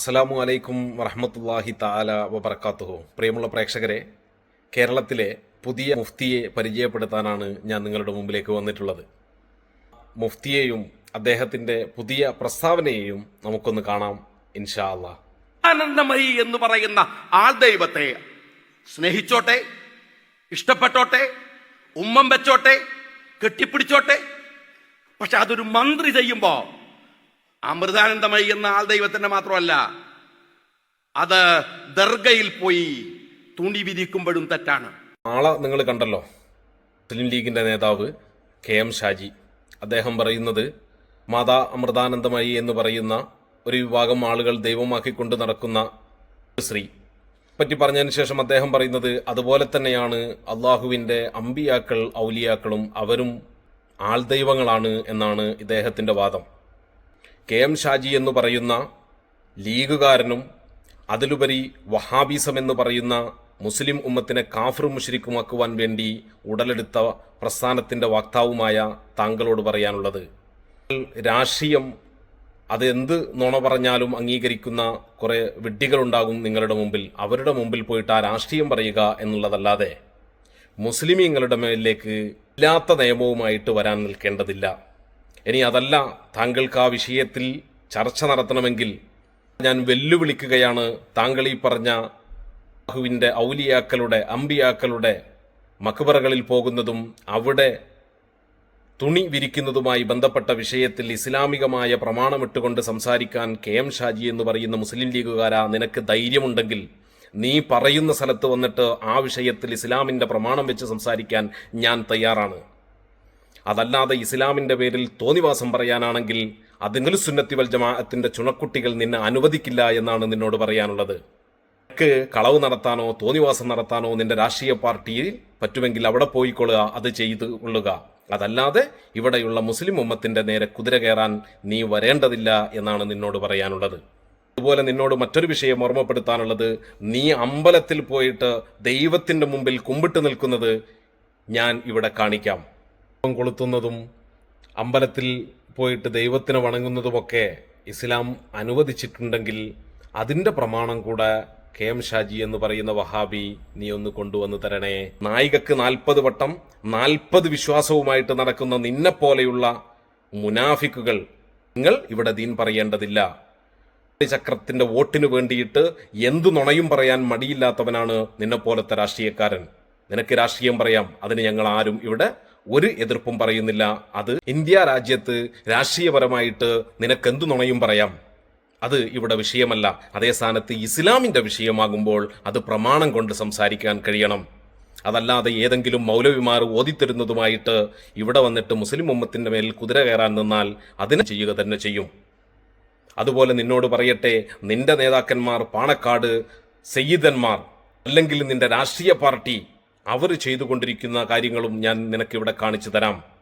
അസ്സലാമു അലൈക്കും വറഹമത്തല്ലാഹി താല വബർക്കാത്തുഹു പ്രിയമുള്ള പ്രേക്ഷകരെ കേരളത്തിലെ പുതിയ മുഫ്തിയെ പരിചയപ്പെടുത്താനാണ് ഞാൻ നിങ്ങളുടെ മുമ്പിലേക്ക് വന്നിട്ടുള്ളത്. മുഫ്തിയെയും അദ്ദേഹത്തിന്റെ പുതിയ പ്രസ്താവനയെയും നമുക്കൊന്ന് കാണാം ഇൻഷാ അല്ലാ ആനന്ദമയി എന്ന് പറയുന്ന ആൾ ദൈവത്തെ സ്നേഹിച്ചോട്ടെ ഇഷ്ടപ്പെട്ടോട്ടെ ഉമ്മം വെച്ചോട്ടെ കെട്ടിപ്പിടിച്ചോട്ടെ. പക്ഷെ അതൊരു മന്ത്രി ചെയ്യുമ്പോ അമൃതാനന്ദമയി എന്ന ആൾ ദൈവത്തിന്റെ മാത്രമല്ല. അത് ദർഗയിൽ പോയി തുണി വിരിക്കുമ്പോഴും തെറ്റാണ്. ആളെ നിങ്ങൾ കണ്ടല്ലോ മുസ്ലിം ലീഗിന്റെ നേതാവ് കെ എം ഷാജി. അദ്ദേഹം പറയുന്നത് മാതാ അമൃതാനന്ദമയി എന്ന് പറയുന്ന ഒരു വിഭാഗം ആളുകൾ ദൈവമാക്കിക്കൊണ്ട് നടക്കുന്ന സ്ത്രീ. പറ്റി പറഞ്ഞതിന് ശേഷം അദ്ദേഹം പറയുന്നത് അതുപോലെ തന്നെയാണ് അള്ളാഹുവിന്റെ അമ്പിയാക്കൾ ഔലിയാക്കളും അവരും ആൾദൈവങ്ങളാണ് എന്നാണ് ഇദ്ദേഹത്തിന്റെ വാദം. കെ എം ഷാജി എന്ന് പറയുന്ന ലീഗുകാരനും അതിലുപരി വഹാബിസം എന്ന് പറയുന്ന മുസ്ലിം ഉമ്മത്തിനെ കാഫർ മുഷരിക്കുമാക്കുവാൻ വേണ്ടി ഉടലെടുത്ത പ്രസ്ഥാനത്തിന്റെ വക്താവുമായ താങ്കളോട് പറയാനുള്ളത്. രാഷ്ട്രീയം അതെന്ത് നുണ പറഞ്ഞാലും അംഗീകരിക്കുന്ന കുറേ വിഡ്ഢികളുണ്ടാകും നിങ്ങളുടെ മുമ്പിൽ. അവരുടെ മുമ്പിൽ പോയിട്ട് ആ രാഷ്ട്രീയം പറയുക എന്നുള്ളതല്ലാതെ മുസ്ലിമീങ്ങളുടെ മേലിലേക്ക് ഇല്ലാത്ത നിയമവുമായിട്ട് വരാൻ നിൽക്കേണ്ടതില്ല. ഇനി അതല്ല താങ്കൾക്ക് ആ വിഷയത്തിൽ ചർച്ച നടത്തണമെങ്കിൽ ഞാൻ വെല്ലുവിളിക്കുകയാണ്. താങ്കൾ ഈ പറഞ്ഞ അള്ളാഹുവിന്റെ ഔലിയാക്കളുടെ അമ്പിയാക്കളുടെ മക്ബറകളിൽ പോകുന്നതും അവിടെ തുണി വിരിക്കുന്നതുമായി ബന്ധപ്പെട്ട വിഷയത്തിൽ ഇസ്ലാമികമായ പ്രമാണമിട്ടുകൊണ്ട് സംസാരിക്കാൻ കെ എം ഷാജി എന്ന് പറയുന്ന മുസ്ലിം ലീഗുകാരാ നിനക്ക് ധൈര്യമുണ്ടെങ്കിൽ നീ പറയുന്ന സ്ഥലത്ത് വന്നിട്ട് ആ വിഷയത്തിൽ ഇസ്ലാമിന്റെ പ്രമാണം വെച്ച് സംസാരിക്കാൻ ഞാൻ തയ്യാറാണ്. അതല്ലാതെ ഇസ്ലാമിന്റെ പേരിൽ തോന്നിവാസം പറയാനാണെങ്കിൽ അതിങ്ങൾ സുന്നത്തി വൽ ജമാഅത്തിന്റെ ചുണക്കുട്ടികൾ നിന്നെ അനുവദിക്കില്ല എന്നാണ് നിന്നോട് പറയാനുള്ളത്. നിനക്ക് കളവ് നടത്താനോ തോന്നിവാസം നടത്താനോ നിന്റെ രാഷ്ട്രീയ പാർട്ടിയിൽ പറ്റുമെങ്കിൽ അവിടെ പോയിക്കൊള്ളുക അത് ചെയ്തു കൊള്ളുക. അതല്ലാതെ ഇവിടെയുള്ള മുസ്ലിം ഉമ്മത്തിന്റെ നേരെ കുതിര കയറാൻ നീ വരേണ്ടതില്ല എന്നാണ് നിന്നോട് പറയാനുള്ളത്. അതുപോലെ നിന്നോട് മറ്റൊരു വിഷയം ഓർമ്മപ്പെടുത്താനുള്ളത് നീ അമ്പലത്തിൽ പോയിട്ട് ദൈവത്തിന്റെ മുമ്പിൽ കുമ്പിട്ട് നിൽക്കുന്നത് ഞാൻ ഇവിടെ കാണിക്കാം. കൊളുത്തുന്നതും അമ്പലത്തിൽ പോയിട്ട് ദൈവത്തിന് വണങ്ങുന്നതുമൊക്കെ ഇസ്ലാം അനുവദിച്ചിട്ടുണ്ടെങ്കിൽ അതിന്റെ പ്രമാണം കൂടെ കെ എം ഷാജി എന്ന് പറയുന്ന വഹാബി നീ ഒന്ന് കൊണ്ടുവന്ന് തരണേ. നായികക്ക് നാൽപ്പത് വട്ടം നാൽപ്പത് വിശ്വാസവുമായിട്ട് നടക്കുന്ന നിന്നെ പോലെയുള്ള മുനാഫിക്കുകൾ നിങ്ങൾ ഇവിടെ ദീൻ പറയേണ്ടതില്ല. ചക്രത്തിന്റെ വോട്ടിന് വേണ്ടിയിട്ട് എന്തു നുണയും പറയാൻ മടിയില്ലാത്തവനാണ് നിന്നെ പോലത്തെ രാഷ്ട്രീയക്കാരൻ. നിനക്ക് രാഷ്ട്രീയം പറയാം അതിന് ഞങ്ങൾ ആരും ഇവിടെ ഒരു എതിർപ്പും പറയുന്നില്ല. അത് ഇന്ത്യ രാജ്യത്ത് രാഷ്ട്രീയപരമായിട്ട് നിനക്കെന്തു നുണയും പറയാം? അത് ഇവിടെ വിഷയമല്ല. അതേ സ്ഥാനത്ത് ഇസ്ലാമിന്റെ വിഷയമാകുമ്പോൾ അത് പ്രമാണം കൊണ്ട് സംസാരിക്കാൻ കഴിയണം. അതല്ലാതെ ഏതെങ്കിലും മൗലവിമാർ ഓതിത്തരുന്നതുമായിട്ട് ഇവിടെ വന്നിട്ട് മുസ്ലിം ഉമ്മത്തിന്റെ മേൽ കുതിര കയറാൻ നിന്നാൽ അതിന് ചെയ്യുക തന്നെ ചെയ്യും. അതുപോലെ നിന്നോട് പറയട്ടെ നിന്റെ നേതാക്കന്മാർ പാണക്കാട് സയ്യിദന്മാർ അല്ലെങ്കിൽ നിന്റെ രാഷ്ട്രീയ പാർട്ടി അവർ ചെയ്തുകൊണ്ടിരിക്കുന്ന കാര്യങ്ങളും ഞാൻ നിനക്കിവിടെ കാണിച്ചു തരാം.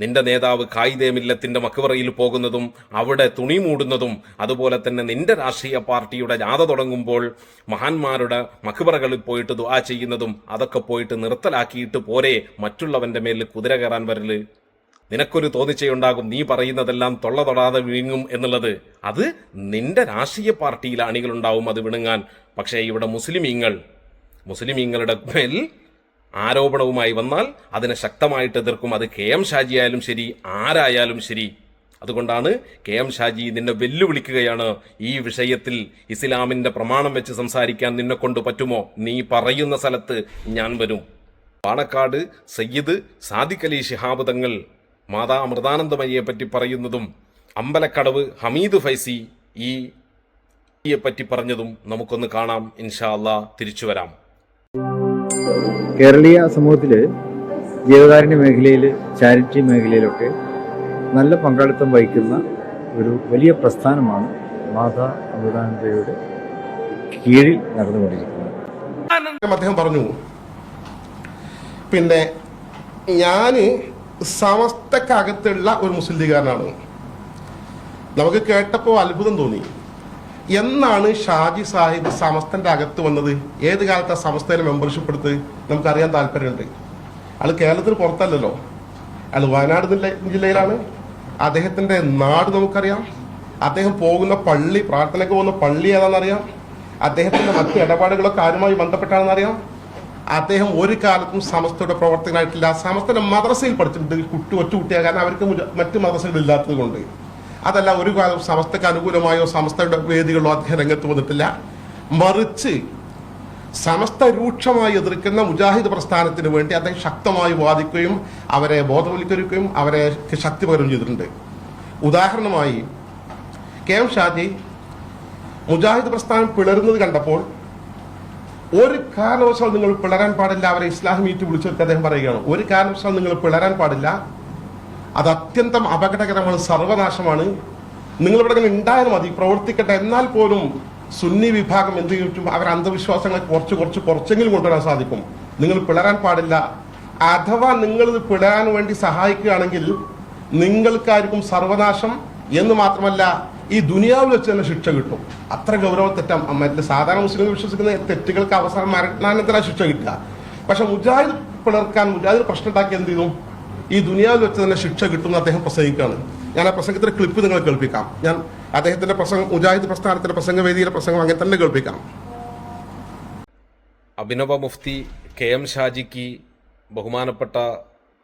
നിന്റെ നേതാവ് കായിദേമില്ലത്തിന്റെ മക്കുവറയിൽ പോകുന്നതും അവിടെ തുണി മൂടുന്നതും അതുപോലെ തന്നെ നിന്റെ രാഷ്ട്രീയ പാർട്ടിയുടെ ജാഥ തുടങ്ങുമ്പോൾ മഹാന്മാരുടെ മക്കുവറകളിൽ പോയിട്ട് ദുആ ചെയ്യുന്നതും അതൊക്കെ പോയിട്ട് നിർത്തലാക്കിയിട്ട് പോരെ മറ്റുള്ളവന്റെ മേലിൽ കുതിര കയറാൻ വരൽ. നിനക്കൊരു തോന്നിച്ചയുണ്ടാകും നീ പറയുന്നതെല്ലാം തൊള്ള തൊടാതെ വിഴുങ്ങും എന്നുള്ളത്. അത് നിന്റെ രാഷ്ട്രീയ പാർട്ടിയിലെ അണികളുണ്ടാവും അത് വിണുങ്ങാൻ. പക്ഷേ ഇവിടെ മുസ്ലിമീങ്ങൾ മുസ്ലിമീങ്ങളുടെ മേൽ ആരോപണവുമായി വന്നാൽ അതിനെ ശക്തമായിട്ട് എതിർക്കും. അത് കെ എം ഷാജി ആയാലും ശരി ആരായാലും ശരി. അതുകൊണ്ടാണ് കെ എം ഷാജി നിന്നെ വെല്ലുവിളിക്കുകയാണ്. ഈ വിഷയത്തിൽ ഇസ്ലാമിന്റെ പ്രമാണം വെച്ച് സംസാരിക്കാൻ നിന്നെ കൊണ്ട് പറ്റുമോ? നീ പറയുന്ന സ്ഥലത്ത് ഞാൻ വരും. പാണക്കാട് സയ്യിദ് സാദിഖ് അലി ശിഹാബ് തങ്ങൾ മാതാ അമൃതാനന്ദമയ്യെ പറ്റി പറയുന്നതും അമ്പലക്കടവ് ഹമീദ് ഫൈസി ഈ പറ്റി പറഞ്ഞതും നമുക്കൊന്ന് കാണാം. ഇൻഷാ അല്ലാ തിരിച്ചു വരാം. കേരളീയ സമൂഹത്തിൽ ജീവകാരുണ്യ മേഖലയിൽ ചാരിറ്റി മേഖലയിലൊക്കെ നല്ല പങ്കാളിത്തം വഹിക്കുന്ന ഒരു വലിയ പ്രസ്ഥാനമാണ് മാതാ അമൃതാനന്ദയുടെ കീഴിൽ നടന്നുകൊണ്ടിരിക്കുന്നത്. അദ്ദേഹം പറഞ്ഞു. പിന്നെ ഞാൻ സമസ്തക്കകത്തുള്ള ഒരു മുസ്ലിം ലീഗുകാരനാണ്. നമുക്ക് കേട്ടപ്പോൾ അത്ഭുതം തോന്നി. എന്നാണ് ഷാജി സാഹിബ് സമസ്തന്റെ അകത്ത് വന്നത്? ഏത് കാലത്ത് ആ സമസ്തയിൽ മെമ്പർഷിപ്പ് എടുത്ത്? നമുക്കറിയാൻ താല്പര്യമുണ്ട്. ആൾ കേരളത്തിന് പുറത്തല്ലല്ലോ. അയാൾ വയനാട് ജില്ലയിലാണ്. അദ്ദേഹത്തിന്റെ നാട് നമുക്കറിയാം. അദ്ദേഹം പോകുന്ന പള്ളി പ്രാർത്ഥനയ്ക്ക് പോകുന്ന പള്ളി ഏതാണെന്നറിയാം. അദ്ദേഹത്തിന്റെ മറ്റ് ഇടപാടുകളൊക്കെ ആരുമായി ബന്ധപ്പെട്ടാണെന്നറിയാം. അദ്ദേഹം ഒരു കാലത്തും സമസ്തയുടെ പ്രവർത്തകനായിട്ടില്ല. സമസ്തയുടെ മദ്രസയിൽ പഠിച്ചിട്ടുണ്ട്. കുട്ടി ഒറ്റ കുട്ടിയാകാൻ അവർക്ക് മറ്റു ഇല്ലാത്തത് കൊണ്ട്. അതല്ല ഒരു കാലം സമസ്തക്ക് അനുകൂലമായോ സമസ്തയുടെ വേദികളോ അദ്ദേഹം രംഗത്ത് വന്നിട്ടില്ല. മറിച്ച് സമസ്ത രൂക്ഷമായി എതിർക്കുന്ന മുജാഹിദ് പ്രസ്ഥാനത്തിന് വേണ്ടി അദ്ദേഹം ശക്തമായി വാദിക്കുകയും അവരെ ബോധവൽക്കരിക്കുകയും അവരെ ശക്തി പകരം ചെയ്തിട്ടുണ്ട്. ഉദാഹരണമായി കെ എം ഷാജി മുജാഹിദ് പ്രസ്ഥാനം പിളരുന്നത് കണ്ടപ്പോൾ ഒരു കാരണവശാൽ നിങ്ങൾ പിളരാൻ പാടില്ല അവരെ ഇസ്ലാം മീറ്റ് വിളിച്ചു അദ്ദേഹം പറയുകയാണ്. ഒരു കാരണവശാൽ നിങ്ങൾ പിളരാൻ പാടില്ല അത് അത്യന്തം അപകടകരമാണ് സർവനാശമാണ്. നിങ്ങളിവിടെ ഉണ്ടായാൽ മതി. പ്രവർത്തിക്കട്ടെ. എന്നാൽ പോലും സുന്നി വിഭാഗം എന്ത് ചെയ്യും? അവർ അന്ധവിശ്വാസങ്ങളെ കുറച്ച് കുറച്ച് കുറച്ചെങ്കിലും കൊണ്ടുവരാൻ സാധിക്കും. നിങ്ങൾ പിളരാൻ പാടില്ല. അഥവാ നിങ്ങൾ ഇത് പിളരാൻ വേണ്ടി സഹായിക്കുകയാണെങ്കിൽ നിങ്ങൾക്കായിരിക്കും സർവനാശം എന്ന് മാത്രമല്ല ഈ ദുനിയാവിൽ വെച്ച് തന്നെ ശിക്ഷ കിട്ടും. അത്ര ഗൗരവ തെറ്റാം. മറ്റേ സാധാരണ മുസ്ലിം വിശ്വസിക്കുന്ന തെറ്റുകൾക്ക് അവസാനം മരണാനന്തര ശിക്ഷ കിട്ടുക. പക്ഷെ മുജാഹിദ് പിളർക്കാൻ മുജാഹിദ് പ്രശ്നം ഉണ്ടാക്കി എന്ത് ചെയ്തു? ഈ ദുനിയാവിൽ വെച്ച് തന്നെ ശിക്ഷ കിട്ടുമെന്ന് അദ്ദേഹം പ്രസംഗിക്കുകയാണ്. ഞാൻ ആ പ്രസംഗത്തിന്റെ ക്ലിപ്പ് നിങ്ങൾ കേൾപ്പിക്കാം. ഞാൻ അദ്ദേഹത്തിന്റെ പ്രസംഗം മുജാഹിദ് പ്രസ്ഥാനത്തിന്റെ പ്രസംഗവേദിയിലെ പ്രസംഗം അങ്ങനെ തന്നെ കേൾപ്പിക്കാം. അഭിനവ മുഫ്തി കെ എം ഷാജിക്ക് ബഹുമാനപ്പെട്ട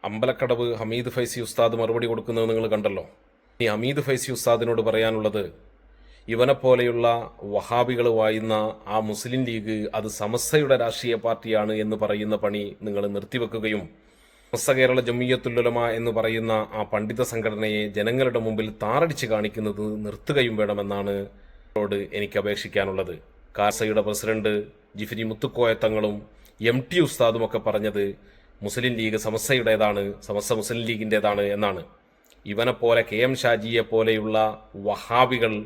അമ്പലക്കടവ് ഹമീദ് ഫൈസി ഉസ്താദ് മറുപടി കൊടുക്കുന്നത് നിങ്ങൾ കണ്ടല്ലോ. ഇനി ഹമീദ് ഫൈസി ഉസ്താദിനോട് പറയാനുള്ളത് ഇവനെപ്പോലെയുള്ള വഹാബികൾ വായുന്ന ആ മുസ്ലിം ലീഗ് അത് സമസ്തയുടെ രാഷ്ട്രീയ പാർട്ടിയാണ് എന്ന് പറയുന്ന പണി നിങ്ങൾ നിർത്തിവെക്കുകയും സമസ്ത കേരള ജമിയത്തുല്ലുലമ എന്ന് പറയുന്ന ആ പണ്ഡിത സംഘടനയെ ജനങ്ങളുടെ മുമ്പിൽ താറടിച്ച് കാണിക്കുന്നത് നിർത്തുകയും വേണമെന്നാണ് ോട് എനിക്ക് അപേക്ഷിക്കാനുള്ളത്. കാസയുടെ പ്രസിഡന്റ് ജിഫിരി മുത്തുക്കോയത്തങ്ങളും എം ടി ഉസ്താദും ഒക്കെ പറഞ്ഞത് മുസ്ലിം ലീഗ് സമസ്തയുടേതാണ് സമസ്ത മുസ്ലിം ലീഗിന്റെതാണ് എന്നാണ്. ഇവനെ പോലെ കെ എം ഷാജിയെ പോലെയുള്ള വഹാബികൾ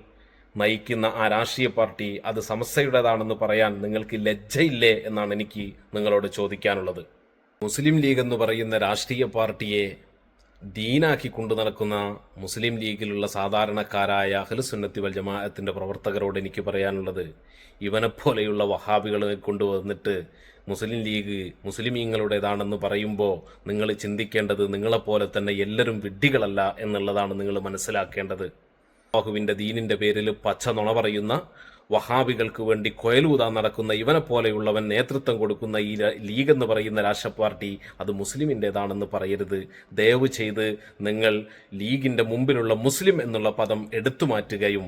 നയിക്കുന്ന ആ രാഷ്ട്രീയ പാർട്ടി അത് സമസ്തയുടേതാണെന്ന് പറയാൻ നിങ്ങൾക്ക് ലജ്ജയില്ലേ എന്നാണ് എനിക്ക് നിങ്ങളോട് ചോദിക്കാനുള്ളത്. മുസ്ലിം ലീഗ് എന്ന് പറയുന്ന രാഷ്ട്രീയ പാർട്ടിയെ ദീനാക്കി കൊണ്ടു നടക്കുന്ന മുസ്ലിം ലീഗിലുള്ള സാധാരണക്കാരായ അഖിലുസുന്നത്തി വൽ ജമാഅത്തിന്റെ പ്രവർത്തകരോട് എനിക്ക് പറയാനുള്ളത് ഇവനെപ്പോലെയുള്ള വഹാബികളെ കൊണ്ടുവന്നിട്ട് മുസ്ലിം ലീഗ് മുസ്ലിമീങ്ങളുടേതാണെന്ന് പറയുമ്പോൾ നിങ്ങൾ ചിന്തിക്കേണ്ടത് നിങ്ങളെപ്പോലെ തന്നെ എല്ലാവരും വിഡ്ഢികളല്ല എന്നുള്ളതാണ് നിങ്ങൾ മനസ്സിലാക്കേണ്ടത്. അള്ളാഹുവിന്റെ ദീനിന്റെ പേരിൽ പച്ച നുണ പറയുന്ന വഹാബികൾക്ക് വേണ്ടി കൊയലൂതാൻ നടക്കുന്ന ഇവനെ പോലെയുള്ളവൻ നേതൃത്വം കൊടുക്കുന്ന ഈ ലീഗ് എന്ന് പറയുന്ന രാഷ്ട്ര പാർട്ടി അത് മുസ്ലിമിന്റെതാണെന്ന് പറയരുത്. ദയവ് ചെയ്ത് നിങ്ങൾ ലീഗിന്റെ മുമ്പിലുള്ള മുസ്ലിം എന്നുള്ള പദം എടുത്തു മാറ്റുകയും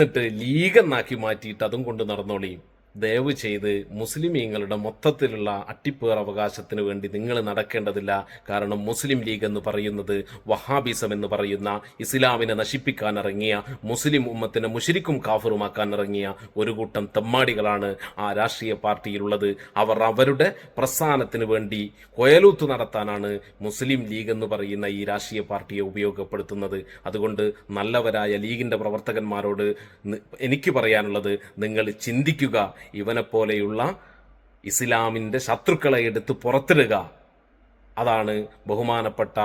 എന്നിട്ട് ലീഗ് എന്നാക്കി മാറ്റിയിട്ട് അതും കൊണ്ട് നടന്നോളിയും ദയവ് ചെയ്ത് മുസ്ലിമീങ്ങളുടെ മൊത്തത്തിലുള്ള അട്ടിപ്പേർ അവകാശത്തിന് വേണ്ടി നിങ്ങൾ നടക്കേണ്ടതില്ല. കാരണം മുസ്ലിം ലീഗ് എന്ന് പറയുന്നത് വഹാബിസം എന്ന് പറയുന്ന ഇസ്ലാമിനെ നശിപ്പിക്കാൻ ഇറങ്ങിയ മുസ്ലിം ഉമ്മത്തിനെ മുഷിരിക്കും കാഫറുമാക്കാൻ ഇറങ്ങിയ ഒരു കൂട്ടം തെമ്മാടികളാണ് ആ രാഷ്ട്രീയ പാർട്ടിയിലുള്ളത്. അവർ അവരുടെ പ്രസ്ഥാനത്തിന് വേണ്ടി കൊയലൂത്ത് നടത്താനാണ് മുസ്ലിം ലീഗ് എന്ന് പറയുന്ന ഈ രാഷ്ട്രീയ പാർട്ടിയെ ഉപയോഗപ്പെടുത്തുന്നത്. അതുകൊണ്ട് നല്ലവരായ ലീഗിന്റെ പ്രവർത്തകന്മാരോട് എനിക്ക് പറയാനുള്ളത് നിങ്ങൾ ചിന്തിക്കുക. ഇവനെപ്പോലെയുള്ള ഇസ്ലാമിന്റെ ശത്രുക്കളെ എടുത്ത് പുറത്തിടുക. അതാണ് ബഹുമാനപ്പെട്ട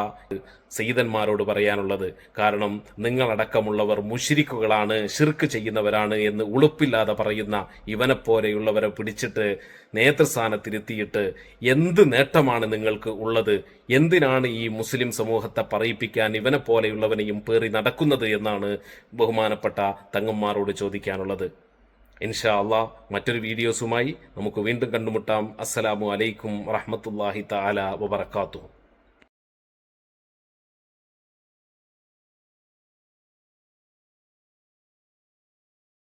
സയ്യിദന്മാരോട് പറയാനുള്ളത്. കാരണം നിങ്ങളടക്കമുള്ളവർ മുഷിരിക്കുകളാണ് ഷിർക്ക് ചെയ്യുന്നവരാണ് എന്ന് ഉളുപ്പില്ലാതെ പറയുന്ന ഇവനെപ്പോലെയുള്ളവരെ പിടിച്ചിട്ട് നേതൃസ്ഥാനത്തിരുത്തിയിട്ട് എന്ത് നേട്ടമാണ് നിങ്ങൾക്ക് ഉള്ളത്? എന്തിനാണ് ഈ മുസ്ലിം സമൂഹത്തെ പറയിപ്പിക്കാൻ ഇവനെ പോലെയുള്ളവനെയും പേറി നടക്കുന്നത് എന്നാണ് ബഹുമാനപ്പെട്ട തങ്ങന്മാരോട് ചോദിക്കാനുള്ളത്. ഇൻഷാ മറ്റൊരു വീഡിയോസുമായി നമുക്ക് വീണ്ടും കണ്ടുമുട്ടാം. അസ്സലാമു അലൈക്കും വറഹ്മത്തുള്ളാഹി താല വബറകാതുഹു.